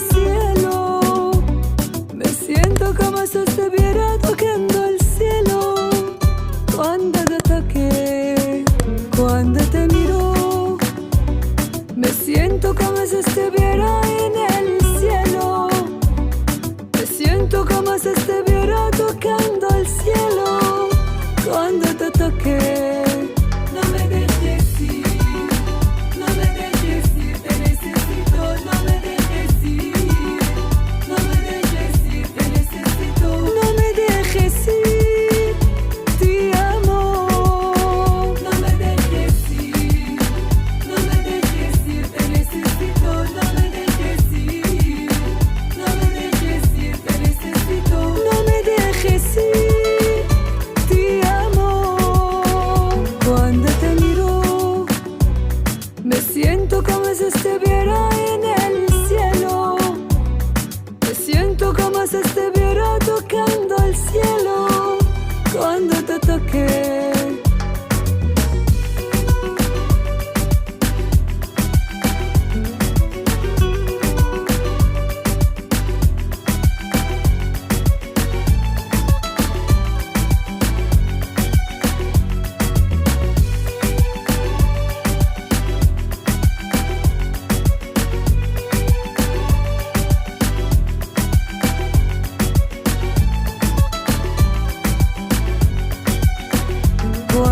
cielo. Me siento como si estuviera tocando el cielo. Cuando te toqué, cuando te miro, me siento como si estuviera en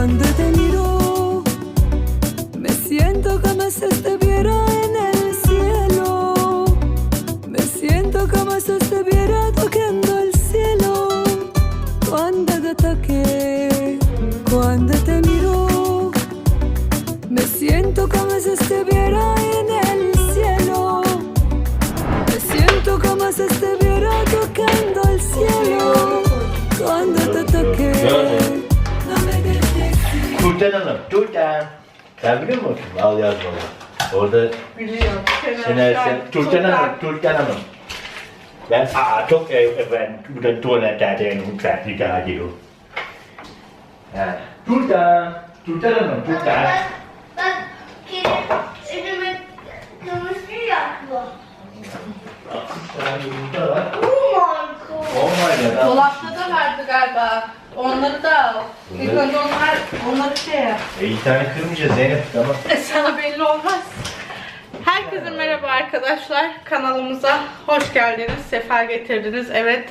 Cuando te Sen biliyor musun? Al yaz bana. Orada Biliyorum. Şener Sen, Turten Hanım. Ben aa çok ev, ben burada tuvaletlerde mutfak rica ediyorum. Ha. Turten, Turten Hanım, Turten. Bak, bak kedi önüme kırmızı yapıyor. Tane yumurta var. Oh my god. Oh my god. Dolapta da vardı galiba. Onları da al. İlk Evet. önce onlar, onları şey yap. E, iki tane kırmayacağız Zeynep tamam. Sana belli olmaz. Herkese merhaba arkadaşlar. Kanalımıza hoş geldiniz. Sefa getirdiniz. Evet.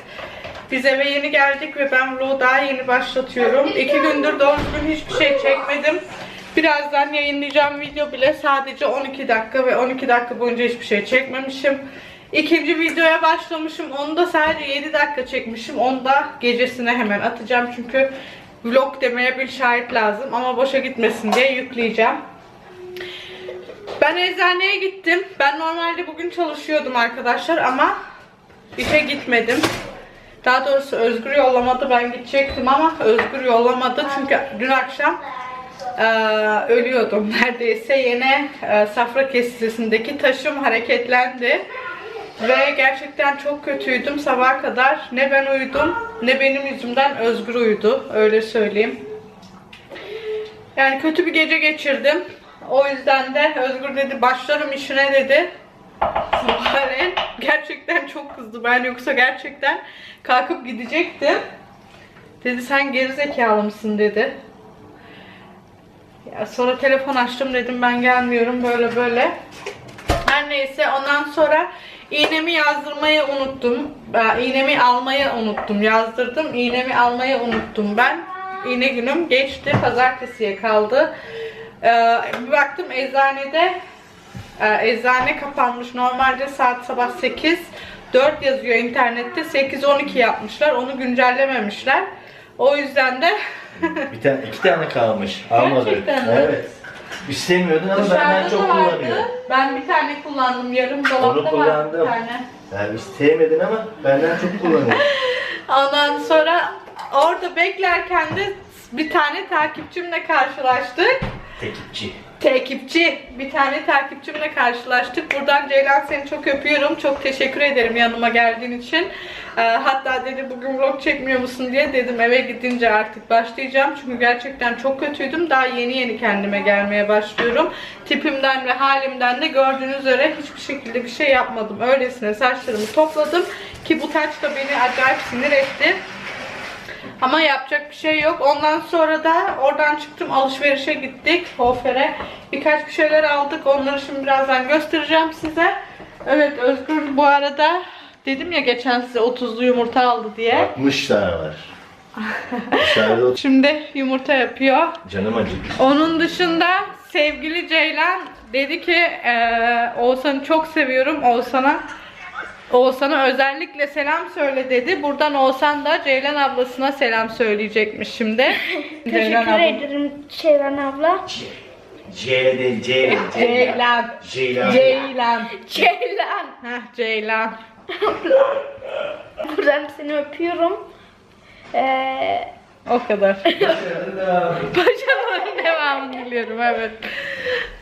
Biz eve yeni geldik ve ben vlogu daha yeni başlatıyorum. İki gündür doğru düzgün hiçbir şey çekmedim. Birazdan yayınlayacağım video bile sadece 12 dakika ve 12 dakika boyunca hiçbir şey çekmemişim. İkinci videoya başlamışım. Onu da sadece 7 dakika çekmişim. Onu da gecesine hemen atacağım. Çünkü vlog demeye bir şahit lazım. Ama boşa gitmesin diye yükleyeceğim. Ben eczaneye gittim. Ben normalde bugün çalışıyordum arkadaşlar ama işe gitmedim. Daha doğrusu Özgür yollamadı. Ben gidecektim ama Özgür yollamadı. Çünkü dün akşam eee, ölüyordum neredeyse. Yine eee, safra kesesindeki taşım hareketlendi. Ve gerçekten çok kötüydüm sabaha kadar. Ne ben uyudum ne benim yüzümden Özgür uyudu. Öyle söyleyeyim. Yani kötü bir gece geçirdim. O yüzden de Özgür dedi başlarım işine dedi. Sabahleyin gerçekten çok kızdı. Ben yoksa gerçekten kalkıp gidecektim. Dedi sen gerizekalı mısın dedi. Ya sonra telefon açtım dedim ben gelmiyorum böyle böyle. Her neyse ondan sonra iğnemi yazdırmayı unuttum. Ee, İğnemi almayı unuttum. Yazdırdım. İğnemi almayı unuttum ben. İğne günüm geçti. Pazartesiye kaldı. Ee, bir baktım eczanede e, eczane kapanmış. Normalde saat sabah 8 4 yazıyor internette. 8-12 yapmışlar. Onu güncellememişler. O yüzden de Bir tane, iki tane kalmış. Almadık. Gerçekten mi? Evet. İstemiyordun ama benden dışarıda çok da vardı. kullanıyor. Ben bir tane kullandım. Yarım dolapta var bir kullandım. tane. Yani istemedin ama benden çok kullanıyor. Ondan sonra orada beklerken de bir tane takipçimle karşılaştık. Tekipçi. Takipçi. Bir tane takipçimle karşılaştık. Buradan Ceylan seni çok öpüyorum. Çok teşekkür ederim yanıma geldiğin için. Ee, hatta dedi bugün vlog çekmiyor musun diye dedim eve gidince artık başlayacağım. Çünkü gerçekten çok kötüydüm. Daha yeni yeni kendime gelmeye başlıyorum. Tipimden ve halimden de gördüğünüz üzere hiçbir şekilde bir şey yapmadım. Öylesine saçlarımı topladım. Ki bu taç da beni acayip sinir etti. Ama yapacak bir şey yok. Ondan sonra da oradan çıktım alışverişe gittik. Hofer'e birkaç bir şeyler aldık. Onları şimdi birazdan göstereceğim size. Evet Özgür bu arada dedim ya geçen size 30'lu yumurta aldı diye. 60 tane var. Dışarıda Şimdi yumurta yapıyor. Canım acıdı. Onun dışında sevgili Ceylan dedi ki eee Oğuzhan'ı çok seviyorum. Oğuzhan'a Oğuzhan'a özellikle selam söyle dedi. Buradan Oğuzhan da Ceylan ablasına selam söyleyecekmiş şimdi. Ceylan Teşekkür abla. ederim Şeyvan abla. C. Ceylan. Ceylan. Ceylan. Ceylan. Heh, Ceylan. Buradan seni öpüyorum. Ee, O kadar. Başarıların devamını diliyorum evet.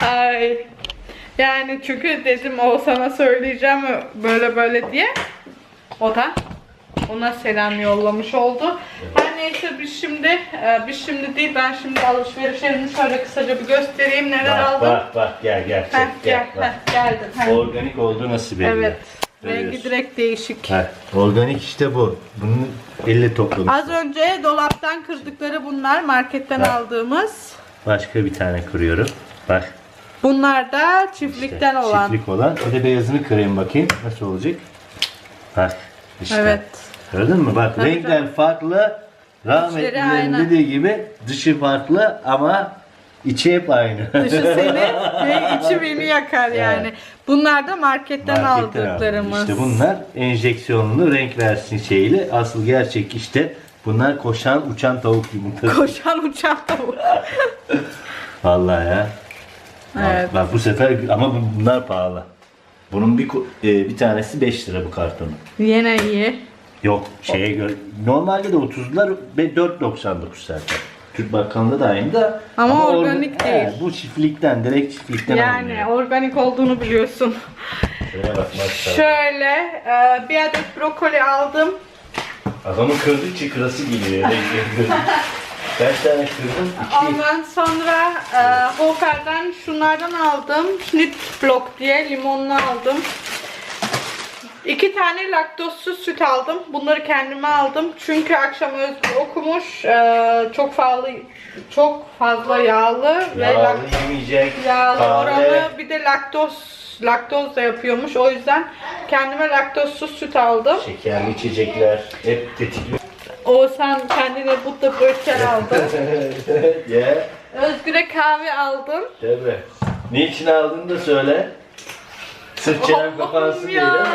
Ay. Yani çünkü dedim Oğuzhan'a söyleyeceğim böyle böyle diye. O da ona selam yollamış oldu. Her neyse biz şimdi, e, biz şimdi değil ben şimdi alışverişlerimi şöyle kısaca bir göstereyim neler Bak aldım. bak bak gel gel. Heh, çek, gel, bak. heh, geldim. heh. Organik oldu nasıl belli? Evet. Görüyorsun. Rengi direkt değişik. Heh, organik işte bu. Bunu elle topladım. Az önce dolaptan kırdıkları bunlar marketten Bak. aldığımız. Başka bir tane kırıyorum. Bak. Bunlar da çiftlikten işte, olan. Çiftlik olan. Bir de beyazını kırayım bakayım. Nasıl olacak? Bak. işte. Evet. Gördün mü? Bak Tabii, renkler farklı. Rahmetlilerin aynı. dediği gibi dışı farklı ama içi hep aynı. Dışı seni ve içi beni yakar yani. Bunlar da marketten, Marketten aldım. aldıklarımız. İşte bunlar enjeksiyonlu renk versin şeyli. Asıl gerçek işte bunlar koşan uçan tavuk yumurtası. Koşan uçan tavuk. Vallahi ya. Evet. Bak bu sefer ama bu- bunlar pahalı. Bunun bir e, bir tanesi 5 lira bu kartonu. Yine iyi. Yok şeye göre normalde de 30'lar ve 4.99 zaten. Türk Bakkalı'nda da aynı da. Ama organik he, değil. bu çiftlikten direkt çiftlikten Yani alınıyor. organik olduğunu biliyorsun. Şuraya bak maşallah. Şöyle e, bir adet brokoli aldım. Adamın kırdıkça kırası geliyor. Kaç tane kırdın? Ondan sonra e, Hofer'den şunlardan aldım. Schnittblock diye limonlu aldım. İki tane laktozsuz süt aldım. Bunları kendime aldım. Çünkü akşam Özgür okumuş. e, çok fazla çok fazla yağlı, ve Yağlı lak, yemeyecek. yağlı kahve. oranı bir de laktoz laktoz da yapıyormuş. O yüzden kendime laktozsuz süt aldım. Şekerli içecekler hep tetikli. Oğuzhan kendine butta brötkel aldı. ya Özgür'e kahve aldım. tabii. Niçin aldın da söyle. Sırf çenem kapansın diye değil mi?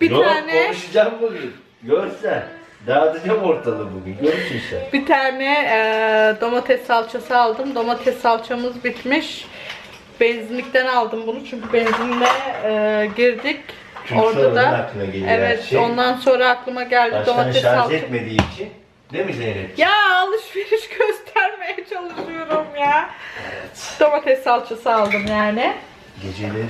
Bir Yok tane konuşacağım bugün. Görsen. Dağıtacağım ortalığı bugün. Görürsün sen. bir tane e, domates salçası aldım. Domates salçamız bitmiş. Benzinlikten aldım bunu çünkü benzinle e, girdik. Çünkü Orada da aklına geliyor her evet şey. ondan sonra aklıma geldi domates şarj salçası. etmediği için. Değil mi Zeynep? Ya alışveriş göstermeye çalışıyorum ya. Domates salçası aldım yani. Geceleri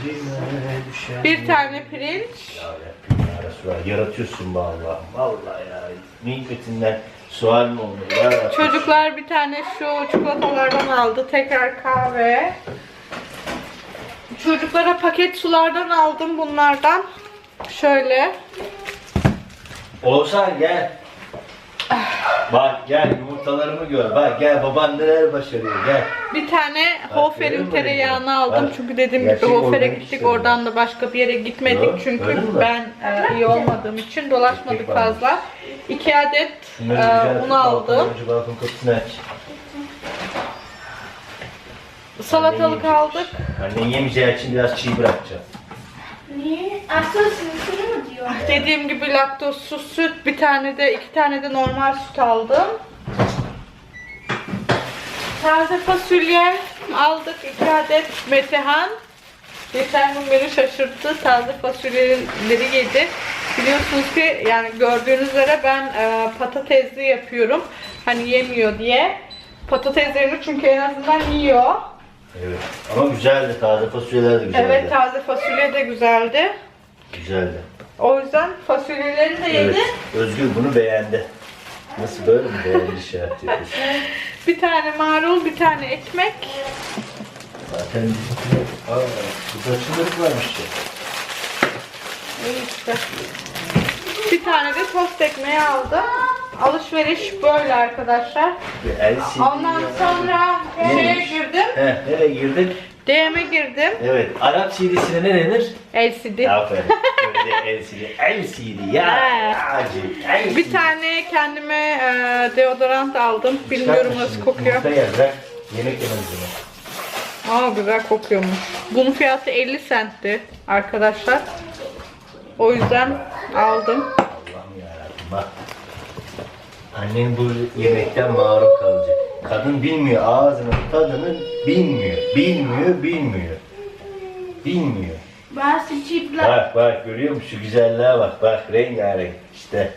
düşer. Bir tane pirinç. Ya Rabbim ya Resulallah yaratıyorsun be Allah'ım. Vallahi ya. Nimetinden sual mi olur ya Rabbim? Çocuklar bir tane şu çikolatalardan aldı. Tekrar kahve. Çocuklara paket sulardan aldım bunlardan. Şöyle. Oğuzhan gel. Bak gel yumurtalarımı gör. Bak gel baban neler başarıyor gel. Bir tane Hofer'in görüyor musun tereyağını aldım. Bak, Çünkü dediğim gerçek gibi Hofer'e organik gittik. işte. Oradan da başka bir yere gitmedik. Yok, Çünkü mi? ben e, iyi olmadığım için dolaşmadık Ekmek varmış. fazla. İki adet e, güzel un aldım. Önce balkon kapısını aç. Salatalık Annen aldık. Annen yemeyeceği için biraz çiğ bırakacağım. Niye? Mı diyor? Dediğim gibi laktozsuz süt, bir tane de iki tane de normal süt aldım. Taze fasulye aldık iki adet Metehan. Geçen gün beni şaşırttı. Taze fasulyeleri yedi. Biliyorsunuz ki yani gördüğünüz üzere ben e, patatesli yapıyorum. Hani yemiyor diye. Patateslerini çünkü en azından yiyor. Evet. Ama güzeldi. Taze fasulyeler de güzeldi. Evet taze fasulye de güzeldi. Güzeldi. O yüzden fasulyelerini de yedi. Evet. Özgür bunu beğendi. Nasıl böyle mi beğendi şey yaptı? Bir tane marul, bir tane ekmek. Zaten Aa, bu açılırık varmış ya. İyi işte. Bir tane de tost ekmeği aldım. Alışveriş böyle arkadaşlar. LCD. Ondan sonra Neymiş? girdim. He, nereye girdin? DM'e girdim. Evet. Arap CD'sine ne denir? LCD. Aferin. Öyle LCD. LCD ya. Acı. LCD. Bir tane kendime e, deodorant aldım. Bilmiyorum nasıl kokuyor. Yumurta yer, bırak. Yemek yememiz Aa güzel kokuyormuş. Bunun fiyatı 50 centti arkadaşlar. O yüzden aldım. Allah'ım yarabbim bak. Annen bu yemekten mağrum kalacak. Kadın bilmiyor ağzının tadını bilmiyor. Bilmiyor, bilmiyor. Bilmiyor. Bazı çiftler. Bak bak görüyor musun şu güzelliğe bak bak rengarenk işte.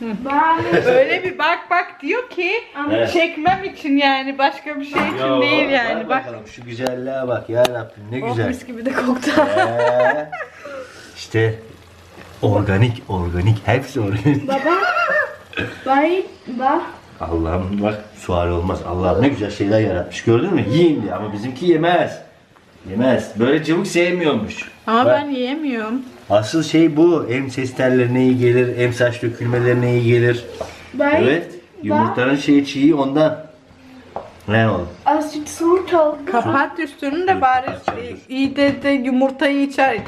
Bazı Öyle bir bak bak diyor ki Evet. çekmem için yani başka bir şey için Yo, değil yani. Bak. bakalım şu güzelliğe bak ya Rabbim ne Oh, güzel. mis gibi de koktu. Ee, işte organik organik hepsi organik. baba. Bay, ba. Allah'ım bak sual olmaz. Allah ne güzel şeyler yaratmış gördün mü? Yiyin diye ama bizimki yemez. Yemez. Böyle cıvık sevmiyormuş. Ama Bak, ben yiyemiyorum. Asıl şey bu. Hem ses tellerine iyi gelir, hem saç dökülmelerine iyi gelir. Bay, Evet. Yumurtanın şeyi çiğ ondan. Ne oldu? Azıcık soğuk oldu. Kapat üstünü de bari dur. iyi de, de yumurtayı içer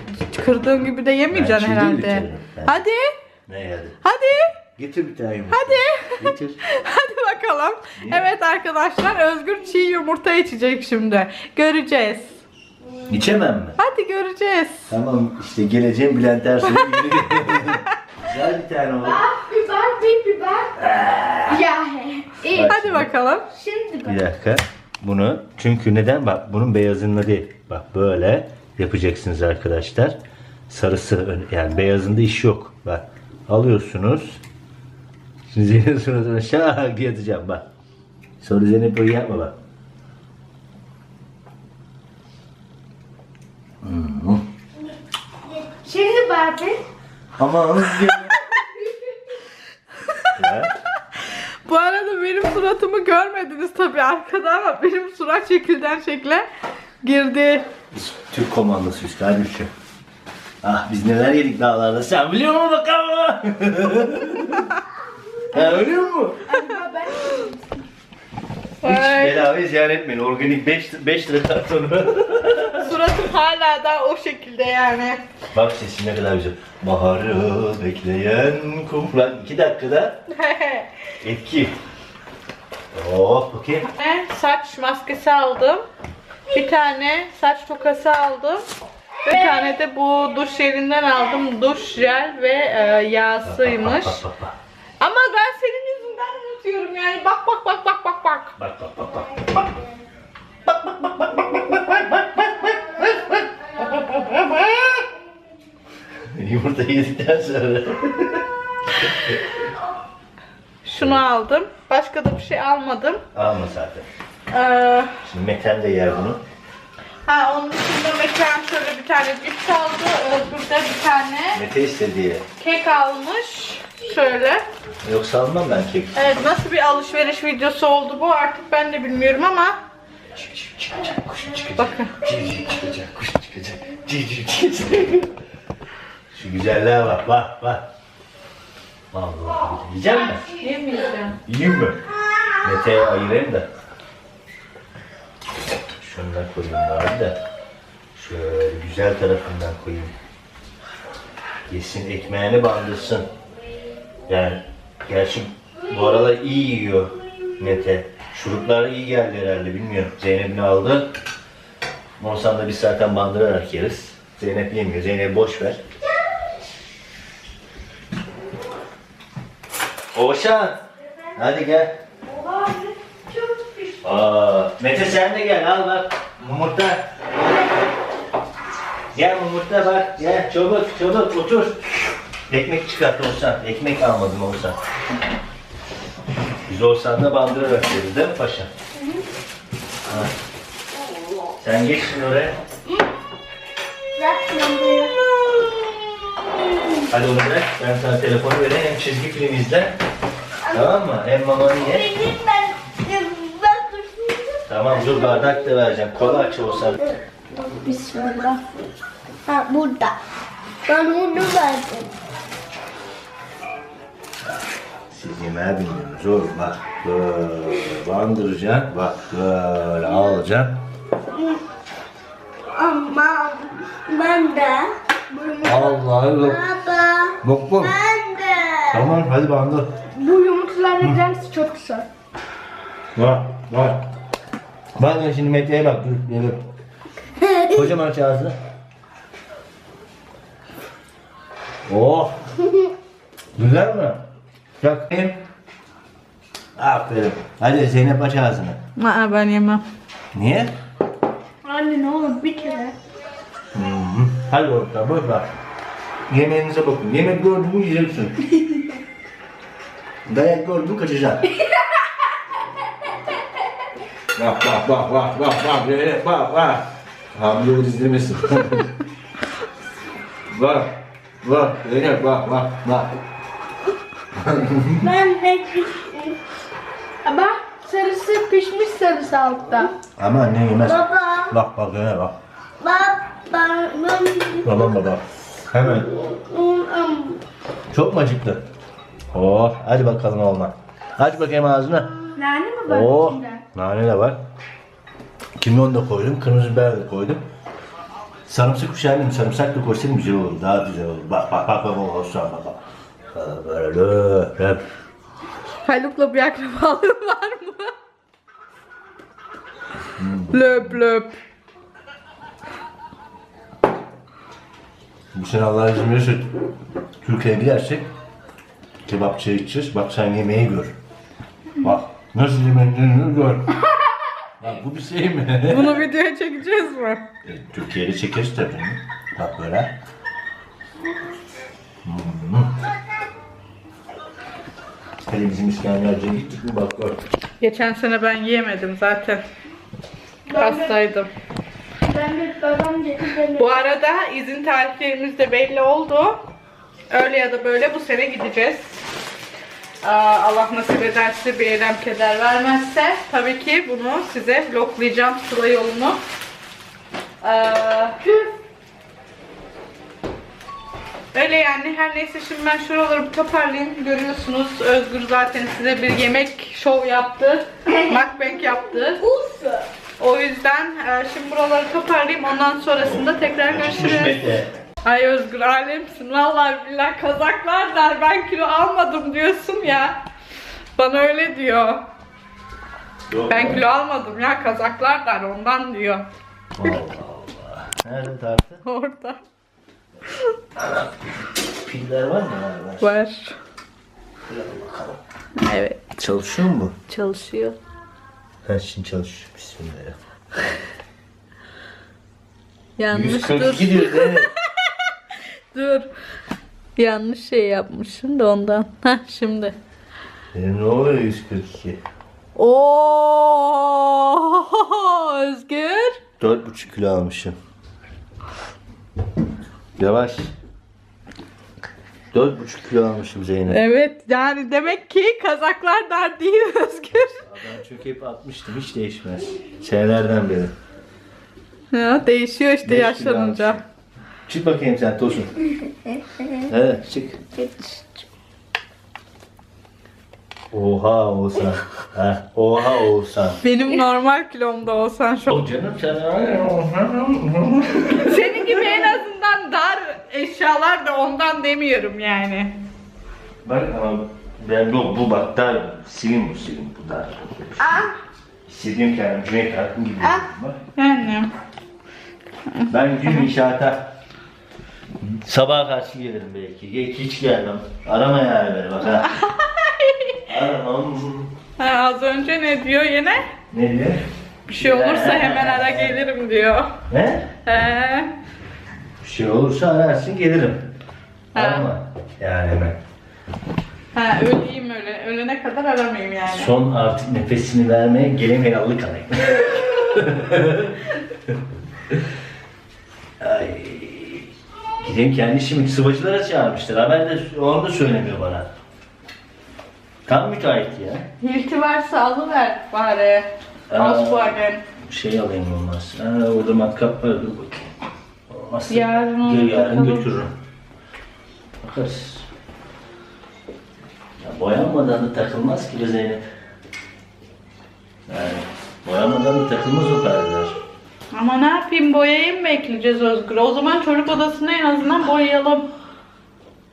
kırdığın gibi de yemeyeceksin Ben çiğ değil herhalde. içerim. Ben- Hadi. Ne geldi? Hadi. Getir bir tane yumurta. Hadi. Getir. Hadi bakalım. Evet arkadaşlar Özgür çiğ yumurta içecek şimdi. Göreceğiz. İçemem mi? Hadi göreceğiz. Tamam işte geleceğim Bülent Ersoy'un ünlü Güzel bir tane oldu. Biber, bir biber. Ya he. İyi. Bak Hadi şimdi. bakalım. Şimdi Bir bak. dakika. Bunu çünkü neden? Bak bunun beyazında değil. Bak böyle yapacaksınız arkadaşlar. Sarısı ön- yani beyazında iş yok. Bak alıyorsunuz. Şimdi Zeynep suratına şak diye atacağım bak. Sonra Zeynep böyle yapma bak. Hmm. Şimdi Barbie. Aman ya. Bu arada benim suratımı görmediniz tabii arkada ama benim surat şekilden şekle girdi. Türk komandosuyuz kardeşim. Ah biz neler yedik dağlarda sen biliyor musun bakalım? ha biliyor musun? Hiç Ay, bedava ziyaret etmeyin. Organik 5 5 lira kartonu. suratım hala da o şekilde yani. Bak sesin ne kadar güzel. Baharı bekleyen kumlar. 2 dakikada etki. Oh bakayım. tane saç maskesi aldım. Bir tane saç tokası aldım. Bir tane de bu duş jelinden aldım. Duş jel ve e, yağsıymış. Bak bak bak. Ama ben senin yüzünden unutuyorum yani. Bak bak bak bak bak bak. Bak bak bak bak. bak. Yumurta yedikten sonra. Şunu aldım. Başka da bir şey almadım. Alma zaten. Ee, Şimdi Metin de yer bunu. ha onun dışında mekan şöyle bir tane cips aldı. Özgür de bir tane Mete istedi ya. kek almış. Şöyle. Yoksa almam ben kek. Evet nasıl bir alışveriş videosu oldu bu artık ben de bilmiyorum ama Çıkacak, kuş çıkacak. bakın. Çıkacak, kuş çıkacak. Civciv çıkacak. Şu güzelliğe bak, bak, bak. Vallahi yiyecek mi? Yemeyeceğim. Yiyeyim mi? Mete'ye ayırayım da. Şundan koyayım bari da. Şöyle güzel tarafından koyayım. Yesin ekmeğini bandırsın. Yani gerçi bu aralar iyi yiyor Mete. Şuruplar iyi geldi herhalde bilmiyorum. Zeynep'ini aldı. Monsan da biz zaten bandırarak yeriz. Zeynep yemiyor. Zeynep boş ver. Oğuzhan. Hadi gel. Aa, Mete sen de gel al bak. Mumurta. Gel mumurta bak. Gel çabuk çabuk otur. Ekmek çıkart Oğuzhan. Ekmek almadım Oğuzhan. Biz da bandırarak veririz değil mi paşa? Ha. Sen geç şimdi oraya. Lambayı. Hadi onu bırak. Ben sana telefonu vereyim. Hem çizgi film izle. Tamam mı? Hem mamanı ye. Benim ben ben. Tamam dur bardak da vereceğim. Kola aç olsan. Bismillah. Ha burada. Ben bunu verdim. Siz yemeğe bilmiyorsunuz oğlum bak. Böyle bandıracaksın. Bak böyle alacaksın. Ama ben de. Allah Allah. Baba. Bak bak. Ben de. Tamam hadi bandır. Bu yumurtalarla giderse çok güzel. Var var. Bak ben şimdi Mete'ye bak dur yerim. Kocaman aç ağzını. Oh. Güzel mi? Bak hem. Aferin. Hadi Zeynep aç ağzını. Aa, ben yemem. Niye? Anne ne olur bir kere. Hı hı. Hadi orta boş ver. Yemeğinize bakın. Yemek gördün mü yiyeceksin. Dayak gördün mü kaçacaksın. bak bak bak bak bak bak Zeynep bak bak. Hamile o izlemesin. bak bak Zeynep bak bak bak. Ben de Ama sarısı pişmiş sarısı altta. Ama anne yemez. Baba. Bak bak Zeynep bak. Baba. Ben. Tamam baba. Hemen. Çok mu acıktı? Oh hadi bakalım olma. Aç bakayım ağzını. Nane mi var Oo, içinde? nane de var. Kimyon da koydum, kırmızı biber de koydum. Sarımsak üşendim, sarımsak da koysam güzel olur, daha güzel olur. Bak bak bak bak bak olsun bak bak. Böyle. Haluk'la bir akrabalığın var mı? löp löp. Bu sene Allah izin verirse Türkiye'ye gidersek kebapçıya gideceğiz. Bak sen yemeği gör. Bak nasıl yemeklerini gör. Bak bu bir şey mi? Bunu videoya çekeceğiz mi? E, Türkiye'de çekeriz tabii. Bak böyle. Hele bizim İskenderci'ye gittik mi bak gör. Geçen sene ben yiyemedim zaten. Hastaydım. Ben de babam getirdi. Bu arada izin tarihlerimiz de belli oldu. Öyle ya da böyle bu sene gideceğiz. Aa, Allah nasip ederse bir eylem keder vermezse tabii ki bunu size vloglayacağım Sıla yolunu. Aa, öyle yani her neyse şimdi ben şuraları toparlayayım. Görüyorsunuz Özgür zaten size bir yemek şov yaptı. Mukbang yaptı. O yüzden e, şimdi buraları toparlayayım. Ondan sonrasında tekrar görüşürüz. Ay Özgür alemsin. Vallahi billahi kazaklar der. Ben kilo almadım diyorsun ya. Bana öyle diyor. Yok. Ben kilo almadım ya kazaklar der ondan diyor. Allah Allah. Nerede tartı? Orada. Piller var mı? Var. var. Evet Çalışıyor mu çalışıyor. Ha şimdi çalışıyor. Bismillah. Yanlış 142 dur. diyor değil mi? Dur. Yanlış şey yapmışsın da ondan. Heh şimdi. E, ne oluyor 142? Oo Özgür. 4,5 kilo almışım. Yavaş. 4,5 kilo almışım Zeynep. Evet yani demek ki kazaklar dar değil Özgür. Ben çünkü hep 60'tım hiç değişmez. Senelerden beri. Ya değişiyor işte Beş yaşlanınca. Çık bakayım sen Tosun. Evet çık. Oha Oğuzhan. ha, oha Oğuzhan. Benim normal kilomda olsan şu O canım sen Senin gibi en azından dar eşyalar da ondan demiyorum yani. Bak ama ben bu, bu bak dar silin bu silin bu dar. İstediğim kendim Cüneyt Arkın gibi. Bak. Yani. Ben gün inşaata sabaha karşı gelirim belki. Geç hiç gelmem. Arama yani beni bak ha. Aramam. Ha, az önce ne diyor yine? Ne diyor? Bir şey olursa hemen ara gelirim diyor. Ne? He. Bir şey olursa ararsın gelirim. Ha. Arama. Yani hemen. Ha öleyim öyle. Ölene kadar aramayayım yani. Son artık nefesini vermeye gelemeyen allı kalayım. Ay. Gideyim kendi işimi sıvacılara çağırmışlar. Ha ben de onu da söylemiyor bana. Tam müteahhit ya. Hilti varsa alıver bari. Aa. Volkswagen. Şey alayım olmaz. Ha, orada matkap var. Dur bakayım. Olmazsa Yarın gel- yarın takalım. götürürüm. Bakarız. Ya boyanmadan da takılmaz ki be Zeynep. Yani boyanmadan da takılmaz o perdeler. Ama ne yapayım boyayayım mı ekleyeceğiz Özgür? O zaman çocuk odasını en azından boyayalım.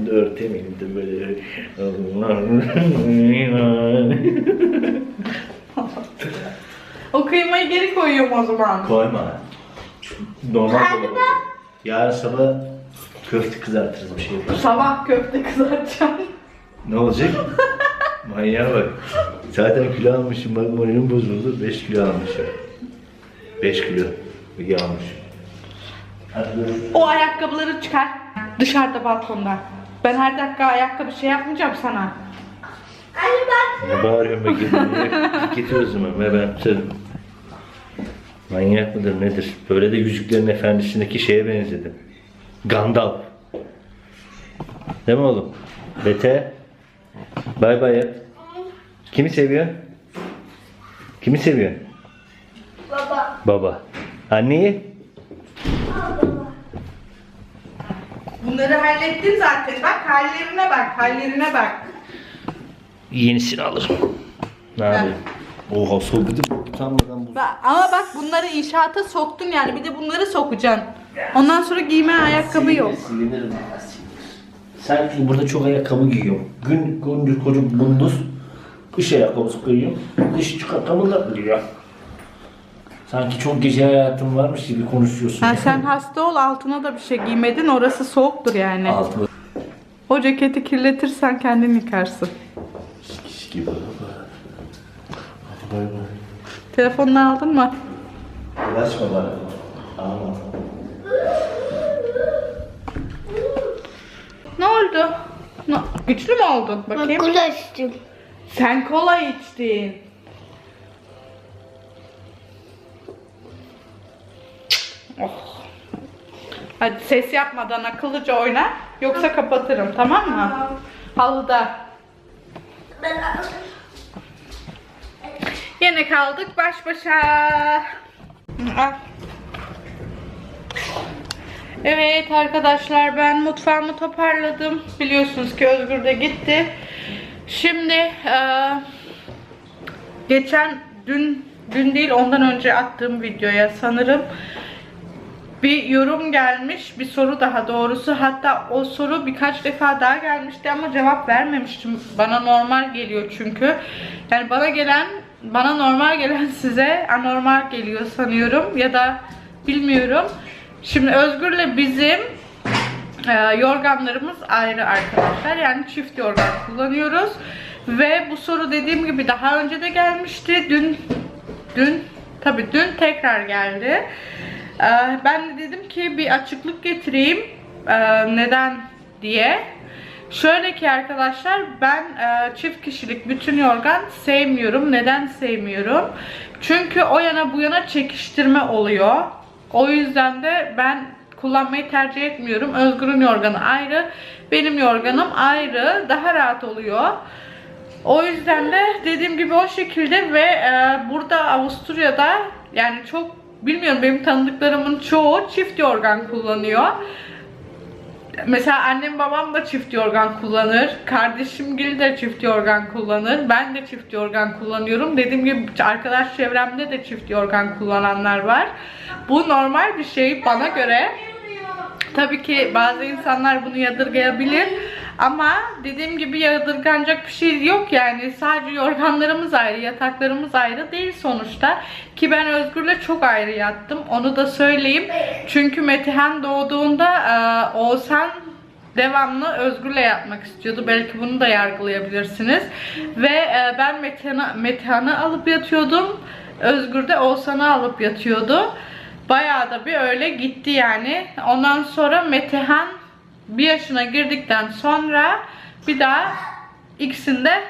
Örtemeyin de böyle. O kıymayı geri koyuyorum o zaman. Koyma. Normal dolaba. Yarın sabah köfte kızartırız bir şey yaparız. Sabah köfte kızartacağım. Ne olacak? Manyağa bak. Zaten kilo almışım. Bak moralim bozuldu. 5 kilo almışım. 5 kilo. Bir almışım. Hadi görüşürüz. O ayakkabıları çıkar. Dışarıda balkonda. Ben her dakika ayakkabı şey yapmayacağım sana. Anne bak. Ne bağırıyorum ben gidin. Git o zaman ve ben tutarım. Manyak mıdır nedir? Böyle de Yüzüklerin Efendisi'ndeki şeye benzedim. Gandalf. Değil mi oğlum? Bete. Bay bay. Kimi seviyor? Kimi seviyor? Baba. Baba. Anneyi? Bunları hallettin zaten. Bak hallerine bak, hallerine bak. Yenisini alırım. Ne yapayım? Oha soğudu. Utanmadan bu. Ama bak bunları inşaata soktun yani. Bir de bunları sokacaksın. Ondan sonra giyme ayakkabı yok. Silinirim ya, silinir. Sanki burada çok ayakkabı giyiyorum. Gün gündüz koca bunduz. Kış ayakkabısı giyiyorum. Ayakkabı da giyiyor. Sanki çok gece hayatım varmış gibi konuşuyorsun. Ha, sen hasta ol altına da bir şey giymedin. Orası soğuktur yani. Altıma O ceketi kirletirsen kendin yıkarsın. kişi gibi. Telefonunu aldın mı? Ulaşma bana. Ağlama. Ne oldu? Ne- Güçlü mü oldun? Bakayım. Kola içtim. Sen kola içtin. Oh. Hadi ses yapmadan akıllıca oyna. Yoksa kapatırım tamam mı? Halıda. Ben Yine kaldık baş başa. Al. Evet arkadaşlar ben mutfağımı toparladım. Biliyorsunuz ki Özgür de gitti. Şimdi eee, geçen dün dün değil ondan önce attığım videoya sanırım bir yorum gelmiş, bir soru daha doğrusu. Hatta o soru birkaç defa daha gelmişti ama cevap vermemiştim. Bana normal geliyor çünkü. Yani bana gelen, bana normal gelen size anormal geliyor sanıyorum ya da bilmiyorum. Şimdi Özgür'le bizim e, yorganlarımız ayrı arkadaşlar. Yani çift yorgan kullanıyoruz. Ve bu soru dediğim gibi daha önce de gelmişti. Dün dün tabii dün tekrar geldi. Ee, ben de dedim ki bir açıklık getireyim. Ee, neden diye. Şöyle ki arkadaşlar ben e, çift kişilik bütün yorgan sevmiyorum. Neden sevmiyorum? Çünkü o yana bu yana çekiştirme oluyor. O yüzden de ben kullanmayı tercih etmiyorum. Özgür'ün yorganı ayrı, benim yorganım ayrı. Daha rahat oluyor. O yüzden de dediğim gibi o şekilde ve e, burada Avusturya'da yani çok bilmiyorum benim tanıdıklarımın çoğu çift yorgan kullanıyor. Mesela annem babam da çift yorgan kullanır. Kardeşim Gil de çift yorgan kullanır. Ben de çift yorgan kullanıyorum. Dediğim gibi arkadaş çevremde de çift yorgan kullananlar var. Bu normal bir şey bana göre. Tabii ki bazı insanlar bunu yadırgayabilir. Ama dediğim gibi yadırganacak bir şey yok yani. Sadece yorganlarımız ayrı, yataklarımız ayrı değil sonuçta. Ki ben Özgür'le çok ayrı yattım. Onu da söyleyeyim. Çünkü Metehan doğduğunda e, Oğuzhan devamlı Özgür'le yatmak istiyordu. Belki bunu da yargılayabilirsiniz. Ve e, ben Metehan'ı alıp yatıyordum. Özgür de Oğuzhan'ı alıp yatıyordu. Bayağı da bir öyle gitti yani. Ondan sonra Metehan bir yaşına girdikten sonra bir daha ikisini de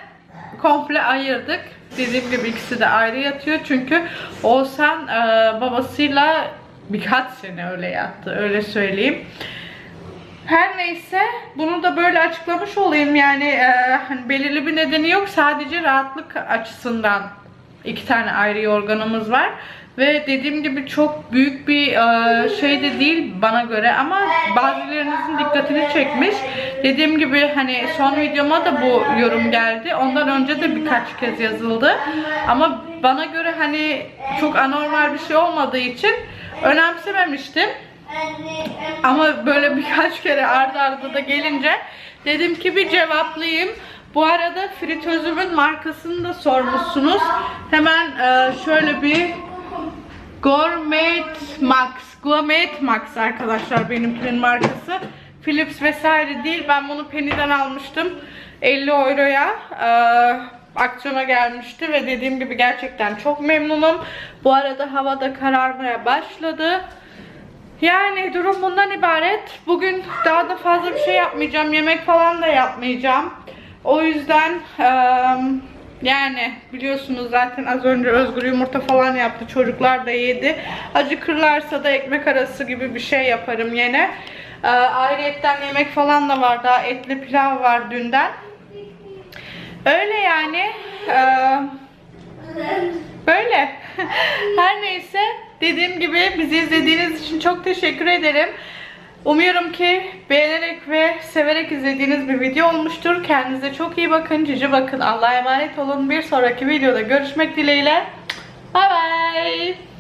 komple ayırdık. Dediğim gibi ikisi de ayrı yatıyor çünkü Oğuzhan e, babasıyla birkaç sene öyle yattı öyle söyleyeyim. Her neyse bunu da böyle açıklamış olayım yani e, hani belirli bir nedeni yok sadece rahatlık açısından iki tane ayrı yorganımız var ve dediğim gibi çok büyük bir e, şey de değil bana göre ama bazılarınızın dikkatini çekmiş. Dediğim gibi hani son videoma da bu yorum geldi. Ondan önce de birkaç kez yazıldı. Ama bana göre hani çok anormal bir şey olmadığı için önemsememiştim. Ama böyle birkaç kere arda arda da gelince dedim ki bir cevaplayayım. Bu arada fritözümün markasını da sormuşsunuz. Hemen e, şöyle bir Gourmet Max. Gourmet Max arkadaşlar benimkinin markası. Philips vesaire değil. Ben bunu Penny'den almıştım. 50 euroya. E, akşama gelmişti ve dediğim gibi gerçekten çok memnunum. Bu arada hava da kararmaya başladı. Yani durum bundan ibaret. Bugün daha da fazla bir şey yapmayacağım. Yemek falan da yapmayacağım. O yüzden eee, yani biliyorsunuz zaten az önce Özgür yumurta falan yaptı. Çocuklar da yedi. Acıkırlarsa da ekmek arası gibi bir şey yaparım yine. Eee ayrıyetten yemek falan da var. Daha etli pilav var dünden. Öyle yani. Eee Böyle. Her neyse dediğim gibi bizi izlediğiniz için çok teşekkür ederim. Umuyorum ki beğenerek ve severek izlediğiniz bir video olmuştur. Kendinize çok iyi bakın. Cici bakın. Allah'a emanet olun. Bir sonraki videoda görüşmek dileğiyle. Bye bye.